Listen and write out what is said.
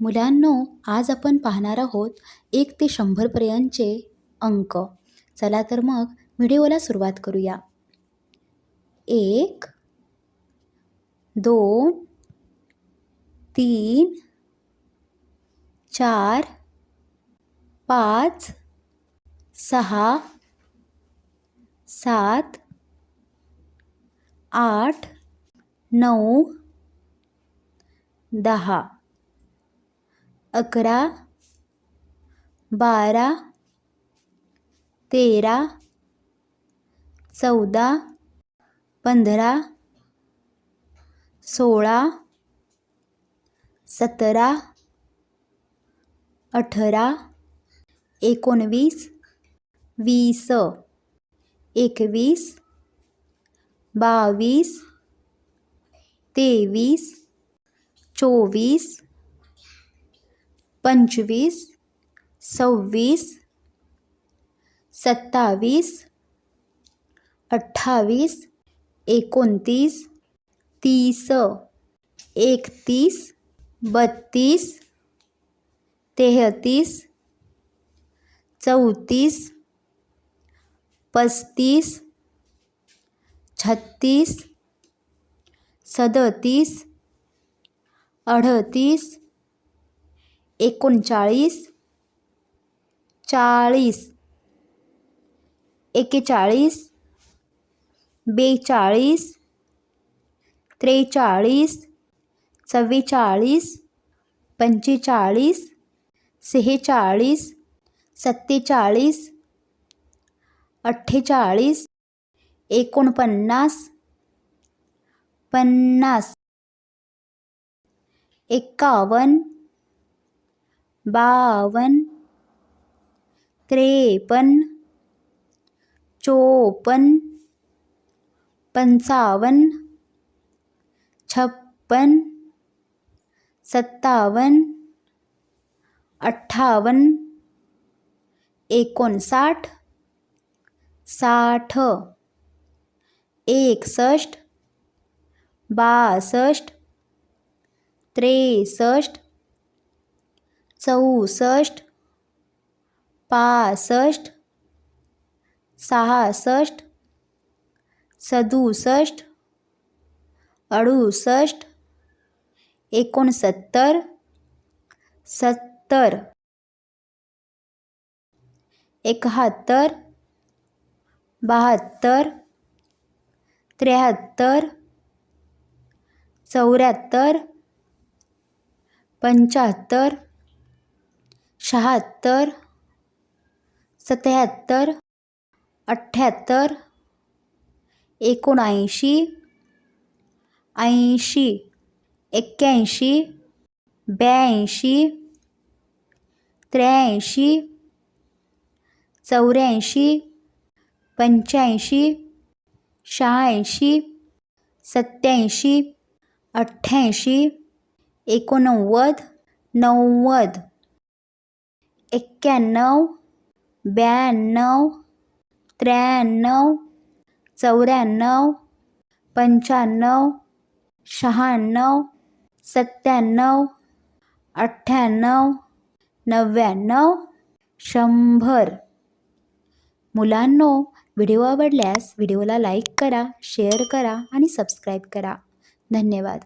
मुलांनो आज आपण पाहणार आहोत एक ते शंभरपर्यंतचे अंक. चला तर मग व्हिडिओला सुरुवात करूया. एक दोन तीन चार पाच सहा सात आठ नऊ दहा. अकरा बारा तेरा चौदा पंधरा सोळा सतरा अठरा एकोणवीस वीस एकवीस बावीस तेवीस चोवीस पंचवीस सव्वीस सत्तावीस अठ्ठावीस एकोणतीस तीस एकतीस बत्तीस तेहतीस चौतीस पस्तीस छत्तीस सदतीस अडतीस एकोणचाळीस चाळीस एकेचाळीस बेचाळीस त्रेचाळीस चव्वेचाळीस पंचेचाळीस सेहेचाळीस सत्तेचाळीस अठ्ठेचाळीस एकोणपन्नास पन्नास एक्कावन्न बावन त्रेपन्न चोपन्न पंचावन्न छप्पन सत्तावन्न अठ्ठावन्न एकोणसाठ साठ एकसष्ट बासष्ट त्रेसष्ट चौसष्ट पासष्ट सहासष्ट सदुसष्ट अडुसष्ट एकोणसत्तर सत्तर एकाहत्तर बहात्तर त्र्याहत्तर चौऱ्याहत्तर पंच्याहत्तर शहात्तर सत्याहत्तर अठ्ठ्याहत्तर एकोणऐंशी ऐंशी एक्क्याऐंशी ब्याऐंशी त्र्याऐंशी चौऱ्याऐंशी पंच्याऐंशी शहाऐंशी सत्याऐंशी अठ्ठ्याऐंशी एकोणनव्वद नव्वद. एक्क्याण्णव ब्याण्णव त्र्याण्णव चौऱ्याण्णव पंच्याण्णव शहाण्णव सत्त्याण्णव अठ्ठ्याण्णव नव्याण्णव शंभर. मुलांनो व्हिडिओ आवडल्यास व्हिडिओला लाईक करा शेअर करा आणि सबस्क्राईब करा. धन्यवाद.